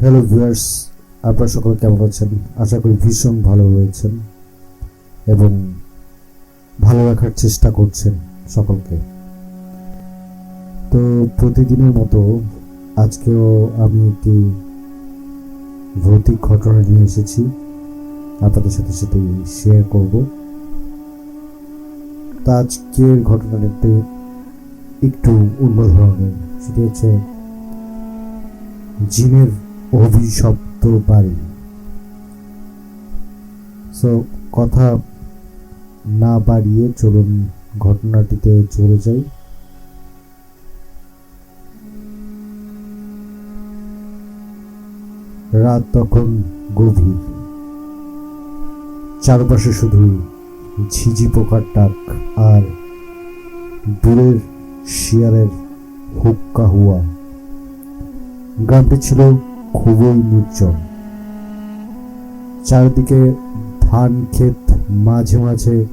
Hello viewers আপনারা সকলে কেমন আছেন? আশা করি ভীষণ ভালো রয়েছেন এবং ভালো রাখার চেষ্টা করছেন সকলকে। তো প্রতিদিনের মতো আজকেও আমি একটি ভৌতিক ঘটনা নিয়ে এসেছি। আপনাদের সাথে সেটি শেয়ার করব। তা আজকের ঘটনাটা একটু একটু অন্য ধরনের সেটি হচ্ছে জিনের অভিশপ্ত বাড়ি সো কথা না বাড়িয়ে চলুন ঘটনাটিতে চলে যাই। রাত তখন গভীর। চারপাশে শুধু ঝিঝি পোকার ডাক আর দূরের শিয়ারের হুক্কা হুয়া। গ্রামটি ছিল খুবই নির্জন। চারিদিকে ধান ক্ষেত, মাঝে মাঝে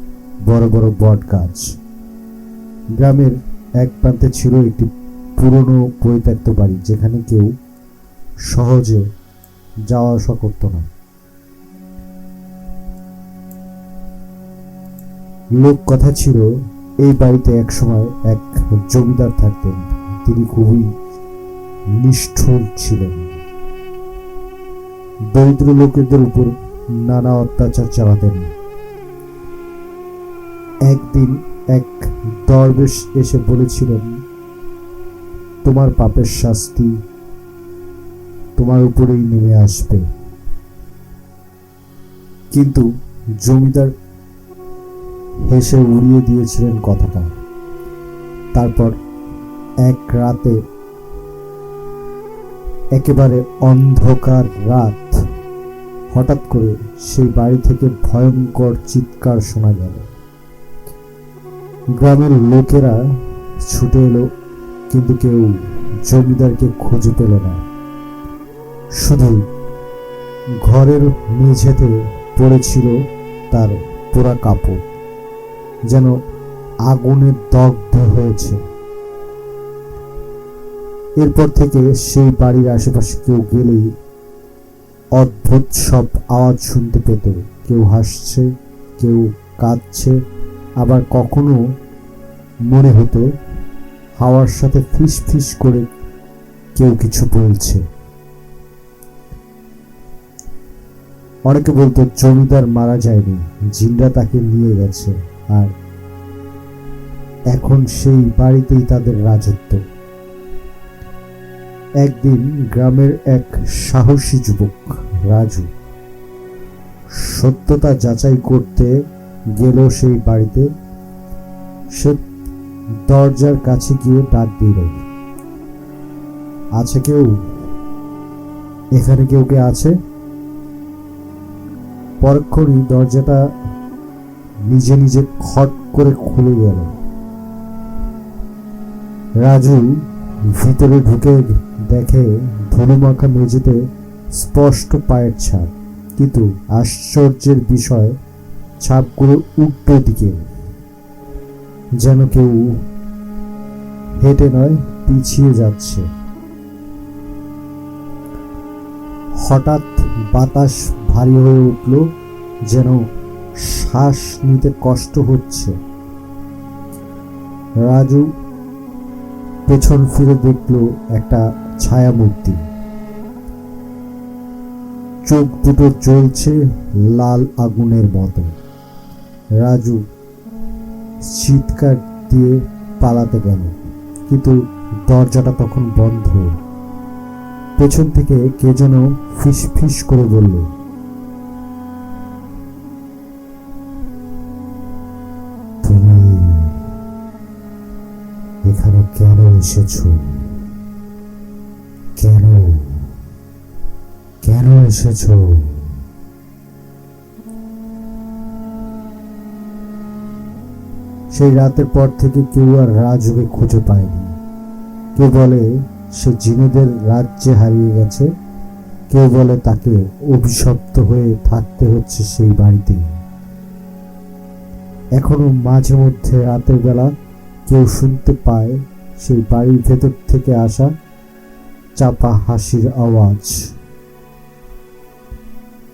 বড় বড় বট গাছ। গ্রামের এক প্রান্তে ছিল একটি পুরনো পরিত্যক্ত বাড়ি, যেখানে কেউ সহজে যাওয়া আসা করতো না। লোক কথা ছিল, এই বাড়িতে একসময় এক জমিদার থাকতেন। তিনি খুবই নিষ্ঠুর ছিলেন। দরিদ্র লোকেদের উপর নানা অত্যাচার চালাতেন। একদিন এক দরবেশ এসে বলেছিলেন, তোমার পাপের শাস্তি তোমার উপরেই নেমে আসবে। কিন্তু জমিদার হেসে উড়িয়ে দিয়েছিলেন কথাটা। তারপর এক রাতে একেবারে অন্ধকার রাত হঠাৎ করে সেই বাড়ি থেকে ভয়ঙ্কর চিৎকার শোনা গেল। গ্রামের লোকেরা ছুটে এলো, কিন্তু কেউ জমিদারকে খুঁজে পেল না। শুধু ঘরের মেঝেতে পড়েছিল তার পোড়া কাপড়, যেন আগুনে দগ্ধ হয়েছে। এরপর থেকে সেই বাড়ির আশেপাশে কেউ গেলেই অদ্ভুত সব আওয়াজ শুনতে পেত। কেউ হাসছে, কেউ কাঁদছে। আবার কখনো মনে হতো হাওয়ার সাথে ফিস ফিস করে কেউ কিছু বলছে। অনেকে বলতো, জমিদার মারা যায়নি, জিনরা তাকে নিয়ে গেছে। আর এখন সেই বাড়িতেই তাদের রাজত্ব। একদিন গ্রামের এক সাহসী যুবক, রাজু, সত্যতা যাচাই করতে গেল সেই বাড়িতে। সে দরজার কাছে গিয়ে ডাক দিল, আছে কেউ? এখানে কেউ কে আছে? পরক্ষণই দরজাটা নিজে নিজে খট করে খুলে গেল। রাজু ভিতরে ঢুকে দেখে ধনুমাখা মেঝেতে স্পষ্ট পায়ের ছাপ। কিন্তু আশ্চর্যের বিষয়, ছাপগুলো উল্টো দিকে। যেন কেউ হেঁটে নয়, পিছিয়ে যাচ্ছে। হঠাৎ বাতাস ভারী হয়ে উঠল, যেন শ্বাস নিতে কষ্ট হচ্ছে। রাজু পেছন ফিরে দেখল একটা ছায়া মূর্তি চোখ দুটো জ্বলছে লাল আগুনের মতো। রাজু চিৎকার দিয়ে পালাতে গেল, কিন্তু দরজাটা তখন বন্ধ। পেছন থেকে কে যেন ফিস ফিস করে বলল কেন এসেছ? কেন? কেন এসেছ? সেই রাতের পর থেকে কেউ আর রাজুকে খুঁজে পায়নি। কেউ বলে সে জিনেদের রাজ্যে হারিয়ে গেছে। কেউ বলে তাকে অভিশপ্ত হয়ে থাকতে হচ্ছে সেই বাড়িতে। এখনও মাঝে মধ্যে রাতের বেলা কেউ শুনতে পায় সেই বাড়ির ভেতর থেকে আসা চাপা হাসির আওয়াজ।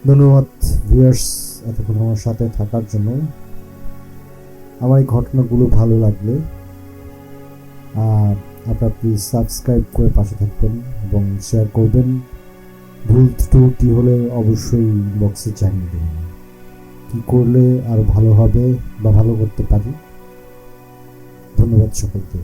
ধন্যবাদ ভিউয়ার্স এতক্ষণ আমার সাথে থাকার জন্য। আমার এই ঘটনাগুলো ভালো লাগলে, আর আপনারা প্লিজ সাবস্ক্রাইব করে পাশে থাকবেন এবং শেয়ার করবেন। ভুল ত্রুটি হলে অবশ্যই বক্সে জানিয়ে দেবেন। কী করলে আরও ভালো হবে বা ভালো করতে পারি? ধন্যবাদ সকলকে।